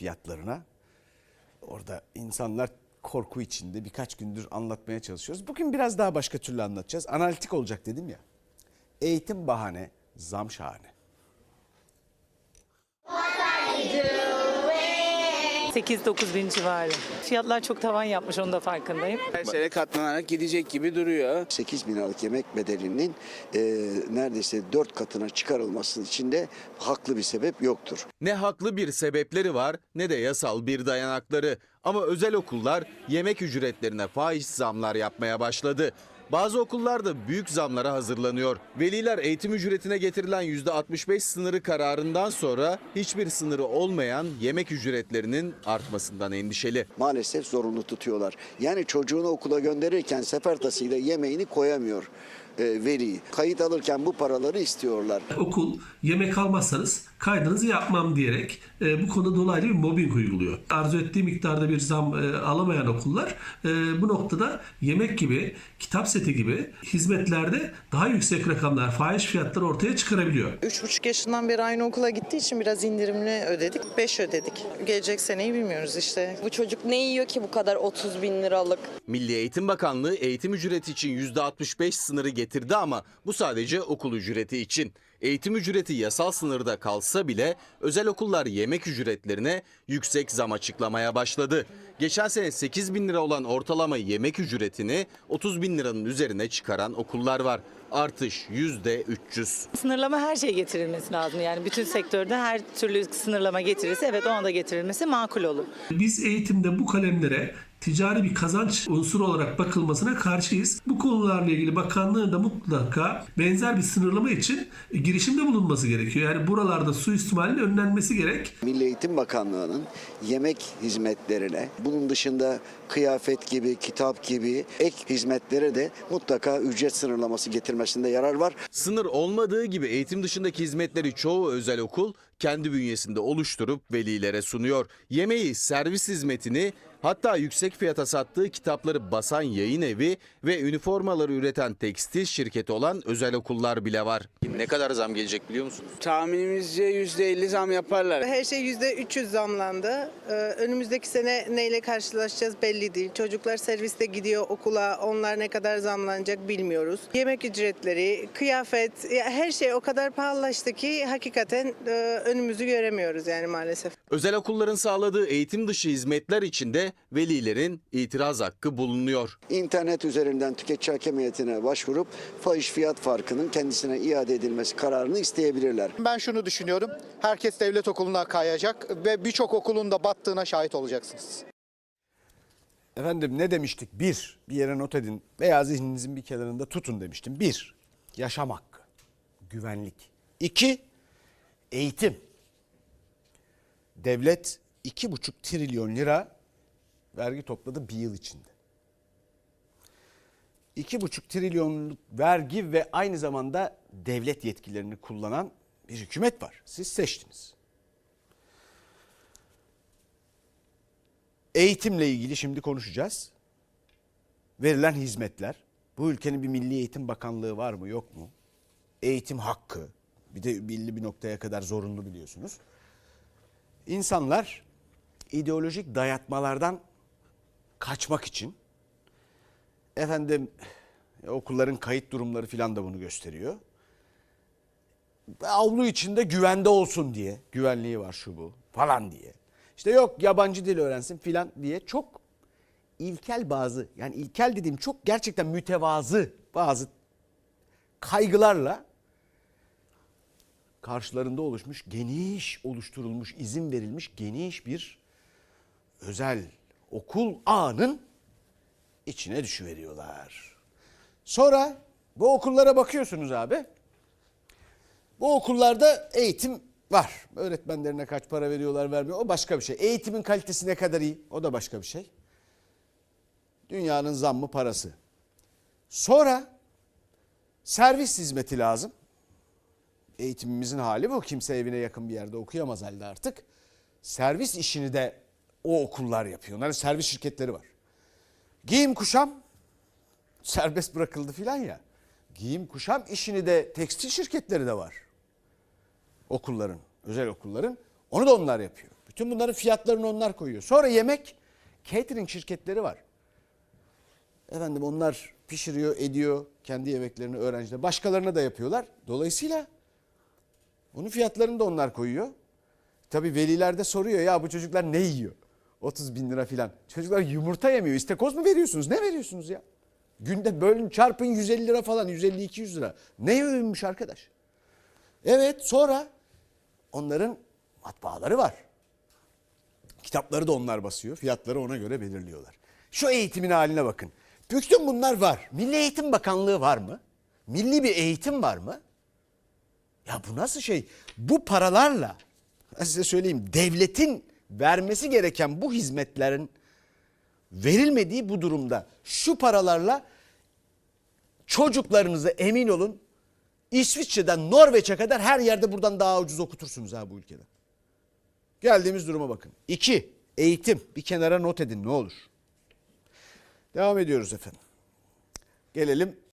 fiyatlarına. Orada insanlar korku içinde birkaç gündür anlatmaya çalışıyoruz. Bugün biraz daha başka türlü anlatacağız. Analitik olacak dedim ya. Eğitim bahane, zam şahane. 8-9 bin civarı. Fiyatlar çok tavan yapmış onu da farkındayım. Her sene katlanarak gidecek gibi duruyor. 8 bin liralık yemek bedelinin e, neredeyse 4 katına çıkarılması için de haklı bir sebep yoktur. Ne haklı bir sebepleri var ne de yasal bir dayanakları. Ama özel okullar yemek ücretlerine faiz zamlar yapmaya başladı. Bazı okullar da büyük zamlara hazırlanıyor. Veliler eğitim ücretine getirilen %65 sınırı kararından sonra hiçbir sınırı olmayan yemek ücretlerinin artmasından endişeli. Maalesef zorunlu tutuyorlar. Yani çocuğunu okula gönderirken sefertasıyla yemeğini koyamıyor e, veli. Kayıt alırken bu paraları istiyorlar. okul yemek almazsanız kaydınızı yapmam diyerek e, bu konuda dolaylı bir mobbing uyguluyor. Arzu ettiği miktarda bir zam e, alamayan okullar e, bu noktada yemek gibi, kitap seti gibi hizmetlerde daha yüksek rakamlar, fahiş fiyatlar ortaya çıkarabiliyor. 3,5 yaşından beri aynı okula gittiği için biraz indirimli ödedik. 5 ödedik. Gelecek seneyi bilmiyoruz işte. Bu çocuk ne yiyor ki bu kadar 30 bin liralık? Milli Eğitim Bakanlığı eğitim ücreti için %65 sınırı getirdi ama bu sadece okul ücreti için. Eğitim ücreti yasal sınırda kalsa bile özel okullar yemek ücretlerine yüksek zam açıklamaya başladı. Geçen sene 8 bin lira olan ortalama yemek ücretini 30 bin liranın üzerine çıkaran okullar var. Artış %300. Sınırlama her şey getirilmesi lazım. Yani bütün sektörde her türlü sınırlama getirirse evet ona da getirilmesi makul olur. Biz eğitimde bu kalemlere ticari bir kazanç unsuru olarak bakılmasına karşıyız. Bu konularla ilgili bakanlığın da mutlaka benzer bir sınırlama için girişimde bulunması gerekiyor. Yani buralarda suistimalin önlenmesi gerek. Milli Eğitim Bakanlığı'nın yemek hizmetlerine, bunun dışında kıyafet gibi, kitap gibi ek hizmetlere de mutlaka ücret sınırlaması getirmesinde yarar var. Sınır olmadığı gibi eğitim dışındaki hizmetleri çoğu özel okul kendi bünyesinde oluşturup velilere sunuyor. Yemeği, servis hizmetini hatta yüksek fiyata sattığı kitapları basan yayın evi ve üniformaları üreten tekstil şirketi olan özel okullar bile var. Ne kadar zam gelecek biliyor musunuz? Tahminimizce %50 zam yaparlar. Her şey %300 zamlandı. Ee, önümüzdeki sene neyle karşılaşacağız belli değil. Çocuklar serviste gidiyor okula. Onlar ne kadar zamlanacak bilmiyoruz. Yemek ücretleri, kıyafet, ya her şey o kadar pahalılaştı ki hakikaten e, önümüzü göremiyoruz yani maalesef. Özel okulların sağladığı eğitim dışı hizmetler içinde velilerin itiraz hakkı bulunuyor. İnternet üzerinden tüketici hakem heyetine başvurup fahiş fiyat farkının kendisine iade edilmesi kararını isteyebilirler. Ben şunu düşünüyorum. Herkes devlet okuluna kayacak ve birçok okulun da battığına şahit olacaksınız. Efendim ne demiştik? Bir, bir yere not edin veya zihninizin bir kenarında tutun demiştim. Bir, yaşam hakkı, güvenlik. İki, eğitim. Devlet iki buçuk trilyon lira vergi topladı bir yıl içinde. İki buçuk trilyonluk vergi ve aynı zamanda devlet yetkilerini kullanan bir hükümet var. Siz seçtiniz. Eğitimle ilgili şimdi konuşacağız. Verilen hizmetler. Bu ülkenin bir Milli Eğitim Bakanlığı var mı yok mu? Eğitim hakkı. Bir de belli bir noktaya kadar zorunlu biliyorsunuz. İnsanlar ideolojik dayatmalardan kaçmak için efendim okulların kayıt durumları filan da bunu gösteriyor. Avlu içinde güvende olsun diye güvenliği var şu bu falan diye. İşte yok yabancı dil öğrensin filan diye çok ilkel bazı yani ilkel dediğim çok gerçekten mütevazı bazı kaygılarla karşılarında oluşmuş geniş oluşturulmuş izin verilmiş geniş bir özel okul ağının içine düşüveriyorlar. Sonra bu okullara bakıyorsunuz abi. Bu okullarda eğitim var. Öğretmenlerine kaç para veriyorlar vermiyor o başka bir şey. Eğitimin kalitesi ne kadar iyi o da başka bir şey. Dünyanın zammı parası. Sonra servis hizmeti lazım. Eğitimimizin hali bu. Kimse evine yakın bir yerde okuyamaz halde artık. Servis işini de o okullar yapıyor. Onların servis şirketleri var. Giyim kuşam serbest bırakıldı filan ya. Giyim kuşam işini de tekstil şirketleri de var. Okulların, özel okulların. Onu da onlar yapıyor. Bütün bunların fiyatlarını onlar koyuyor. Sonra yemek catering şirketleri var. Efendim onlar pişiriyor, ediyor kendi yemeklerini öğrenciler. Başkalarına da yapıyorlar. Dolayısıyla onun fiyatlarını da onlar koyuyor. Tabii veliler de soruyor ya bu çocuklar ne yiyor? 30 bin lira filan. Çocuklar yumurta yemiyor. İstekoz mu veriyorsunuz? Ne veriyorsunuz ya? Günde bölün çarpın 150 lira falan 150-200 lira. Ne övünmüş arkadaş? Evet sonra onların matbaaları var. Kitapları da onlar basıyor. Fiyatları ona göre belirliyorlar. Şu eğitimin haline bakın. Bütün bunlar var. Milli Eğitim Bakanlığı var mı? Milli bir eğitim var mı? Ya bu nasıl şey? Bu paralarla size söyleyeyim devletin vermesi gereken bu hizmetlerin verilmediği bu durumda şu paralarla çocuklarınızı emin olun İsviçre'den Norveç'e kadar her yerde buradan daha ucuz okutursunuz ha bu ülkede. Geldiğimiz duruma bakın. İki, eğitim. Bir kenara not edin ne olur. Devam ediyoruz efendim. Gelelim